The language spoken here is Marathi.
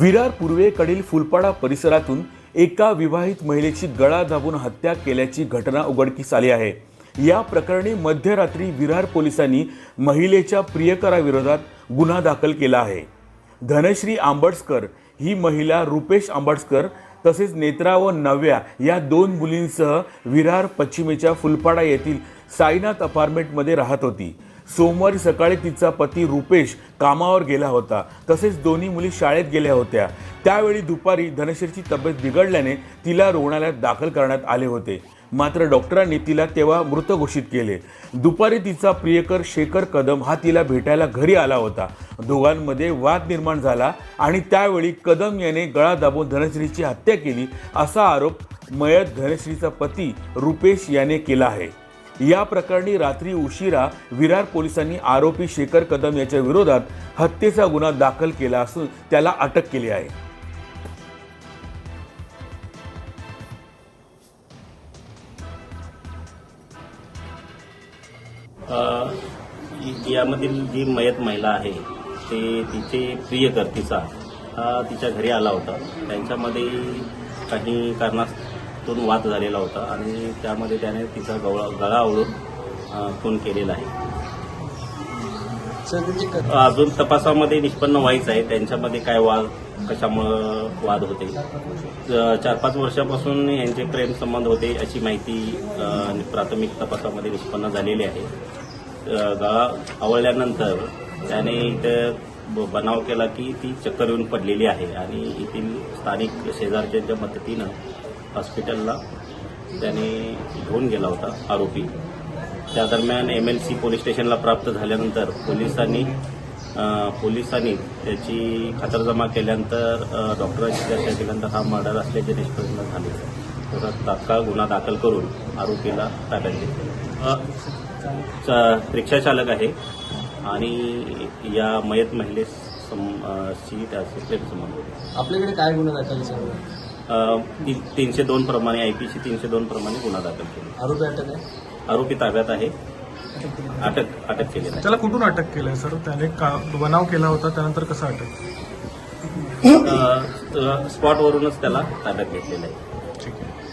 विरार पूर्वेकडील फुलपाडा परिसरातून एका विवाहित महिलेची गळा दाबून हत्या केल्याची घटना उघडकीस आली आहे. या प्रकरणी मध्यरात्री विरार पोलिसांनी महिलेच्या प्रियकराविरोधात गुन्हा दाखल केला आहे. धनश्री आंबडसकर ही महिला रुपेश आंबडसकर तसेच नेत्रा व नव्या या दोन मुलींसह विरार पश्चिमेच्या फुलपाडा येथील साईनाथ अपार्टमेंटमध्ये राहत होती. सोमवारी सकाळी तिचा पती रुपेश कामावर गेला होता. तसेच दोन्ही मुली शाळेत गेल्या होत्या. त्यावेळी दुपारी धनश्रीची तब्येत बिघडल्याने तिला रुग्णालयात दाखल करण्यात आले होते. मात्र डॉक्टरांनी तिला तेव्हा मृत घोषित केले. दुपारी तिचा प्रियकर शेखर कदम हा तिला भेटायला घरी आला होता. दोघांमध्ये वाद निर्माण झाला आणि त्यावेळी कदम याने गळा दाबून धनश्रीची हत्या केली असा आरोप मयत धनश्रीचा पती रुपेश याने केला आहे. या प्रकरणी रात्री उशिरा विरार पोलिसांनी आरोपी शेखर कदम याच्या विरोधात हत्येचा गुन्हा दाखल केला असून त्याला अटक केली आहे. यामधील जी मयत महिला आहे ते तिचे प्रियकर्तीचा हा तिच्या घरी आला होता. त्यांच्यामध्ये काही कारणातून वाद झालेला होता आणि त्यामध्ये त्याने तिचा गवळा गळा आवळून खून केलेला आहे. अजून तपासामध्ये निष्पन्न व्हायचं आहे. त्यांच्यामध्ये काय वाद कशामुळं वाद होते? चार पाच वर्षापासून यांचे प्रेम संबंध होते अशी माहिती प्राथमिक तपासामध्ये निष्पन्न झालेली आहे. गळा आवळल्यानंतर त्याने इथं बनाव केला की ती चक्कर येऊन पडलेली आहे आणि येथील स्थानिक शेजारच्या मदतीनं हॉस्पिटलला. त्याने घेऊन गेला होता आरोपी. त्या दरम्यान एम एल सी पोलीस स्टेशनला प्राप्त झाल्यानंतर पोलिसांनी पोलिसांनी त्याची खातरजमा केल्यानंतर डॉक्टरांची चर्चा केल्यानंतर हा मर्डर असल्याचे निष्पन्न झाले. तर तात्काळ गुन्हा दाखल करून आरोपीला ताब्यात घेतले. रिक्षा चालक आहे आणि या मयत महिलेस सम- अ, शी त्याचे आपल्याकडे काय गुन्हा दाखल तीनशे दोन प्रमाणे आयपीसी तीनशे दोन प्रमाणे गुन्हा दाखल केला. आरोपी अटक आहे? आरोपी ताब्यात आहे. अटक अटक केलेला आहे. त्याला कुठून अटक केलंय सर? त्याने का बनाव केला होता त्यानंतर कसं अटक अ, अ, स्पॉटवरूनच त्याला ताब्यात घेतलेलं आहे. ठीक आहे.